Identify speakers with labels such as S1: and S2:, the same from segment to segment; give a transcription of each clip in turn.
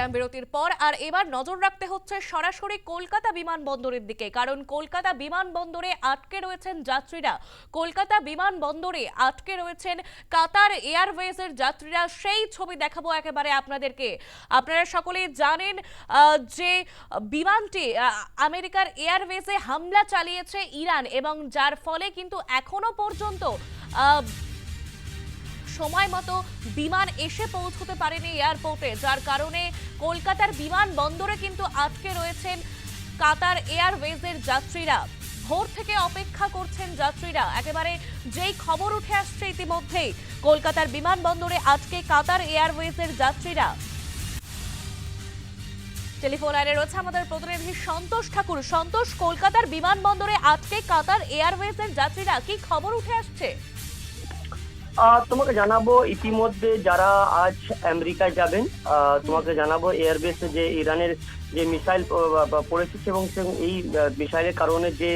S1: বিরাম বিরতির পর, আর এবার নজর রাখতে হচ্ছে সরাসরি কলকাতা বিমানবন্দরের দিকে, কারণ কলকাতা বিমানবন্দরে আটকে রয়েছেন যাত্রীরা। কলকাতা বিমানবন্দরে আটকে রয়েছেন কাতার এয়ারওয়েজের যাত্রীরা। সেই ছবি দেখাবো একেবারে আপনাদেরকে। আপনারা সকলেই জানেন যে বিমানটি আমেরিকার এয়ারওয়েজে হামলা চালিয়েছে ইরান, এবং যার ফলে কিন্তু এখনও পর্যন্ত সময় মতো বিমান এসে পৌঁছতে পারেনি এয়ারপোর্টে, যার কারণে কলকাতার বিমান বন্দরে কিন্তু আটকে রয়েছেন কাতার এয়ারওয়েজের যাত্রীরা। ভোর থেকে অপেক্ষা করছেন যাত্রীরা। একেবারে যেই খবর উঠে আসছে ইতিমধ্যেই কলকাতার বিমানবন্দরে আজকে কাতার এয়ারওয়েজের যাত্রীরা। টেলিফোন লাইনে রয়েছে আমাদের প্রতিনিধি সন্তোষ ঠাকুর। সন্তোষ, কলকাতার বিমানবন্দরে আজকে কাতার এয়ারওয়েজের যাত্রীরা, কি খবর উঠে আসছে?
S2: তোমাকে জানাব ইতিমধ্যে যারা আজ আমেরিকায় যাবেন তোমাকে জানাব এয়ারবেসে যে ইরানের যে মিসাইল পড়েছে এবং এই মিসাইলের কারণে যে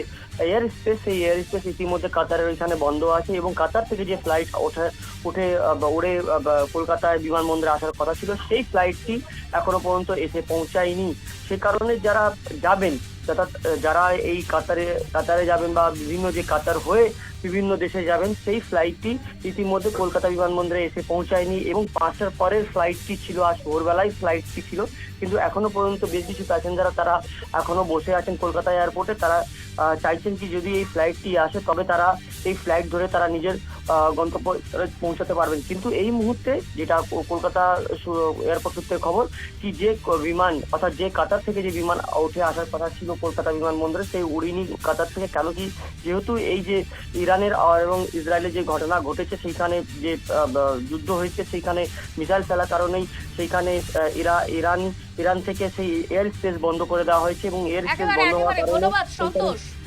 S2: এয়ার স্পেস সেই এয়ার স্পেস ইতিমধ্যে কাতারের ওইখানে বন্ধ আছে এবং কাতার থেকে যে ফ্লাইট ওঠে, উঠে উড়ে কলকাতায় বিমানবন্দরে আসার কথা ছিল, সেই ফ্লাইটটি এখনও পর্যন্ত এসে পৌঁছায়নি। সে কারণে যারা যাবেন অর্থাৎ যারা এই কাতারে কাতারে যাবেন বা বিভিন্ন যে কাতার হয়ে বিভিন্ন দেশে যাবেন, সেই ফ্লাইটটি ইতিমধ্যে কলকাতা বিমানবন্দরে এসে পৌঁছায়নি এবং পাঁচটার পরের ফ্লাইটটি ছিল, আজ ভোরবেলায় ফ্লাইটটি ছিল। কিন্তু এখনও পর্যন্ত বেশ কিছু প্যাসেঞ্জাররা তারা এখনও বসে আছেন কলকাতা এয়ারপোর্টে তারা চাইছেন কি যদি এই ফ্লাইটটি আসে, তবে তারা এই ফ্লাইট ধরে তারা নিজের গন্তব্য পৌঁছাতে পারবেন। কিন্তু এই মুহূর্তে যেটা কলকাতা এয়ারপোর্ট সূত্রে খবর কি যে বিমান অর্থাৎ যে কাতার থেকে যে বিমান উঠে আসার কথা ছিল কলকাতা বিমানবন্দরে সেই উড়িনি কাতার থেকে কেন কি যেহেতু এই যে ইরানের এবং ইসরায়েলের যে ঘটনা ঘটেছে সেইখানে যে যুদ্ধ হয়েছে সেইখানে মিসাইল ফেলার কারণেই সেইখানে ইরা ইরান ইরান থেকে সেই এয়ার স্পেস বন্ধ করে দেওয়া হয়েছে এবং এয়ার স্পেস বন্ধ হওয়ার কারণে